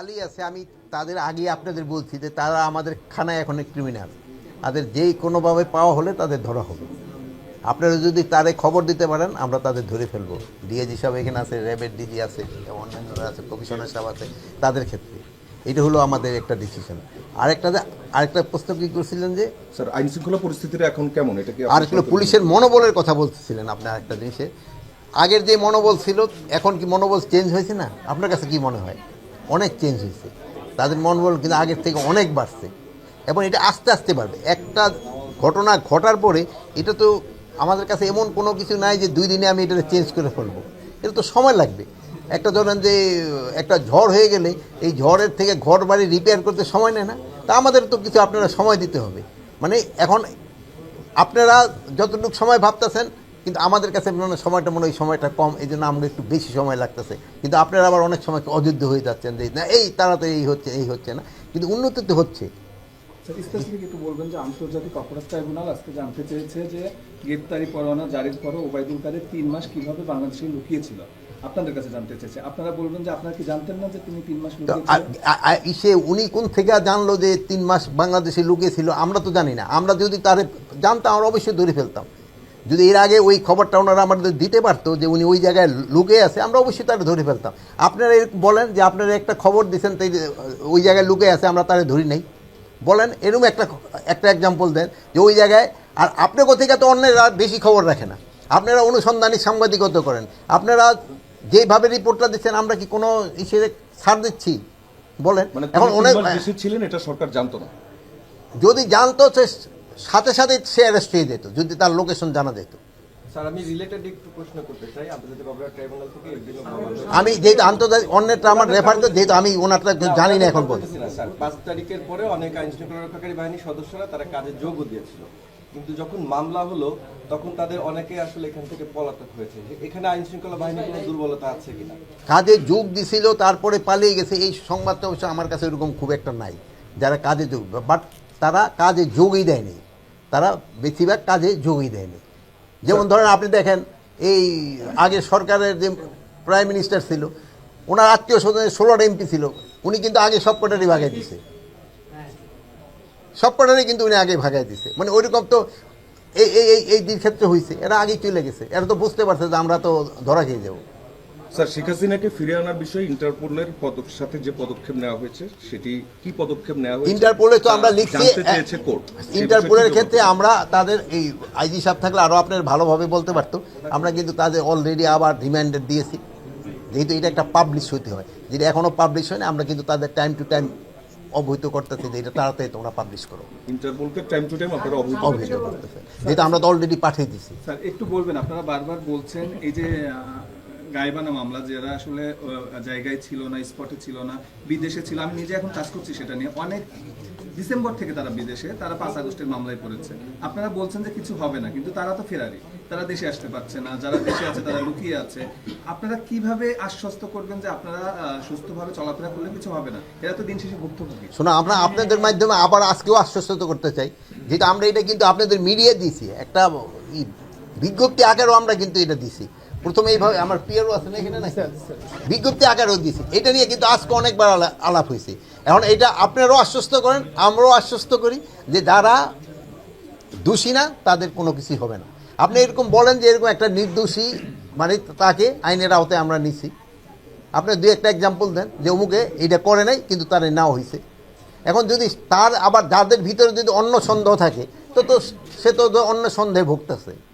পালিয়ে আছে আমি তাদের আগে আপনাদের বলছি যে তারা আমাদের খানায় এখন ক্রিমিনাল তাদের যেই কোনোভাবে পাওয়া হলে তাদের ধরা হবে। আপনারা যদি তারে খবর দিতে পারেন আমরা তাদের ধরে ফেলব। ডিএজি সাহেব এখানে আছে র্যাবের ডিজি আছে অন্যান্যরা আছে কমিশনার সাহেব আছে তাদের ক্ষেত্রে। এটা হলো আমাদের একটা ডিসিশন আরেকটা আরেকটা প্রস্তাব কি করছিলেন যে? স্যার আইন শৃঙ্খলা পরিস্থিতিটা এখন কেমন? এটা কি আর হলো পুলিশের মনোবলের কথা বলতেছিলেন আপনি আরেকটা জিনিসে। আগের যে মনোবল ছিল এখন কি মনোবল চেঞ্জ হয়েছে না? আপনার কাছে কি মনে হয়? অনেক চেঞ্জ হয়েছে। তাদের মনোবল কিন্তু আগের থেকে অনেক বাড়ছে। এবং এটা আস্তে আস্তে বাড়বে। একটা ঘটনা ঘটার পরে এটা তো আমাদের কাছে এমন কোনো কিছু নাই যে দুই দিনে আমি এটা চেঞ্জ করে ফেলব। এটা তো সময় লাগবে। একটা ধরেন যে, একটা ঝড় হয়ে গেলে এই ঝড়ের থেকে ঘর বাড়ি রিপেয়ার করতে সময় নেয় না। তা আমাদের তো কিছু আপনারা সময় দিতে হবে। মানে এখন আপনারা যতটুকু সময় ভাবতেছেন কিন্তু আমাদের কাছে মনে সময়টা মনে হয় সময়টা কম এই জন্য আমাদের একটু বেশি সময় লাগতেছে। কিন্তু আপনারা আবার অনেক সময় অযোধ্য হয়ে যাচ্ছেন যে না এই তারা তো এই হচ্ছে এই হচ্ছে না। কিন্তু উন্নতি তো হচ্ছে। স্পেসিফিক একটু বলবেন যে আন্তর্জাতিক অপরাধ ট্রাইব্যুনাল আজকে জানতে চেয়েছে যে গ্রেপ্তারি পরোয়ানা জারির পরও ওবায়দুল কাদের তিন মাস কীভাবে বাংলাদেশে লুকিয়েছিল আপনাদের কাছে জানতে চেয়েছে। আপনারা বলবেন যে আপনারা কি জানতেন না যে তিনি তিন মাস ইসে উনি কোন থেকে জানলো যে তিন মাস বাংলাদেশে লুকিয়েছিল আমরা তো জানি না। আমরা যদি তারে জানতাম আমরা অবশ্যই ধরে ফেলতাম। যদি এর আগে ওই খবরটা ওনারা আমাদের দিতে পারতো যে উনি ওই জায়গায় লুকে আছে আমরা অবশ্যই তারা ধরে ফেলতাম। আপনারা বলেন যে আপনারা একটা খবর দিচ্ছেন তাই ওই জায়গায় লুকে আছে আমরা তারে ধরি নাই। বলেন এরকম একটা একটা এক্সাম্পল দেন যে ওই জায়গায় আর আপনি কোথেকে তো অন্যেরা বেশি খবর রাখে না। আপনারা অনুসন্ধানী সাংবাদিকতা করেন। আপনারা যেভাবে রিপোর্টটা দিচ্ছেন আমরা কি কোনো ইসে ছাড় দিচ্ছি? বলেন। মানে এখন অনেক ছিলেন এটা সরকার জানতো না। যদি জানতো সে সাথে সাথে সে অ্যারেস্ট হয়ে যেত যদি তার লোকেশন জানা যেত। আমি যেহেতু আন্তর্জাতিক অন্যটা আমার রেফার করে যেহেতু আমি ওনারটা জানি না এখন পর্যন্ত। পাঁচ তারিখের পরে অনেক আইন শৃঙ্খলা রক্ষাকারী বাহিনীর সদস্যরা তারা কাজে যোগও দিয়েছিল। কিন্তু যখন মামলা হলো তখন তাদের অনেকে আসলে এখান থেকে পলাতক হয়েছে। এখানে আইন শৃঙ্খলা বাহিনীর কোনো দুর্বলতা আছে কিনা? কাজে যোগ দিছিল তারপরে পালিয়ে গেছে। এই সংবাদটা অবশ্য আমার কাছে এরকম খুব একটা নাই যারা কাজে যোগ বাট তারা কাজে যোগই দেয়নি। তারা বেশিরভাগ কাজে যোগই দেয়নি। যেমন ধরেন আপনি দেখেন, এই আগে সরকারের যে প্রাইম মিনিস্টার ছিল, ওনার আত্মীয় স্বজনের ষোলোটা এমপি ছিল, উনি কিন্তু আগে সব কটারই ভাগাই দিছে। সব কটারই কিন্তু উনি আগে ভাগাই দিছে। মানে ওইরকম তো এই এই এই দিন ক্ষেত্রে হয়েছে এরা আগেই চলে গেছে। এরা তো বুঝতে পারছে যে আমরা তো ধরা খেয়ে যাব। স্যার শেখ হাসিনাকে ফিরে আনার বিষয়ে ইন্টারপোলের সাথে যে পদক্ষেপ নেওয়া হয়েছে সেটি কি পদক্ষেপ নেওয়া হয়েছে? ইন্টারপোলে তো আমরা তা লিখছি চেয়েছে কোর্ট ইন্টারপোলের ক্ষেত্রে আমরা তাদের এই আইজি সাহেব থাকলে আরও আপনার ভালোভাবে বলতে পারতো। আমরা কিন্তু তাদের অলরেডি আবার রিমাইন্ডার দিয়েছি। যেহেতু এটা একটা পাবলিশ হতে হয়। যেটা এখনও পাবলিশ হয়নি আমরা কিন্তু তাদের টাইম টু টাইম অবহিত করতেছি যে এটা তাড়াতাড়ি তোমরা পাবলিশ করো। ইন্টারপোলকে টাইম টু টাইম আপনারা অবহিত অবহিত করতেছে যেহেতু আমরা তো অলরেডি পাঠিয়ে দিছি স্যার একটু বলবেন আপনারা বারবার বলছেন এই যে গাইবানা মামলা, যারা আসলে জায়গায় ছিল না স্পটে ছিল না, বিদেশে ছিল, আমি নিজে এখন কাজ করছি সেটা নিয়ে। অনেক ডিসেম্বর থেকে তারা বিদেশে, তারা পাঁচ আগস্টের মামলায় পড়েছে। আপনারা বলছেন যে কিছু হবে না, কিন্তু তারা তো ফেরারি তারা দেশে আসতে পারছে না, যারা দেশে আছে তারা লুকিয়ে আছে। আপনারা কীভাবে আশ্বস্ত করবেন যে আপনারা সুস্থভাবে চলাফেরা করলে কিছু হবে না? এরা তো দিন শেষে ভুক্তভোগী। শোনো, আমরা আপনাদের মাধ্যমে আবার আজকেও আশ্বস্ত করতে চাই যেটা আমরা এটা কিন্তু আপনাদের মিডিয়া দিছি একটা বিজ্ঞপ্তি আকারেও আমরা কিন্তু এটা দিছি প্রথমে এইভাবে আমার পিয়ারও আছে না এখানে না বিজ্ঞপ্তি আকারেও দিছি এটা নিয়ে কিন্তু আজকে অনেকবার আলা- আলাপ হয়েছে। এখন এটা আপনারাও আশ্বস্ত করেন, আমরাও আশ্বস্ত করি যে যারা দোষী না, তাদের কোনো কিছু হবে না। আপনি এরকম বলেন যে এরকম একটা নির্দোষী মানে তাকে আইনের আওতায় আমরা নিছি। আপনি দুই একটা এক্সাম্পল দেন যে অমুকে এটা করে নাই, কিন্তু তার নাও হয়েছে। এখন যদি তার আবার যাদের ভিতরে যদি অন্য সন্দেহ থাকে, তো তো সে তো অন্য সন্দেহে ভুগতেছে।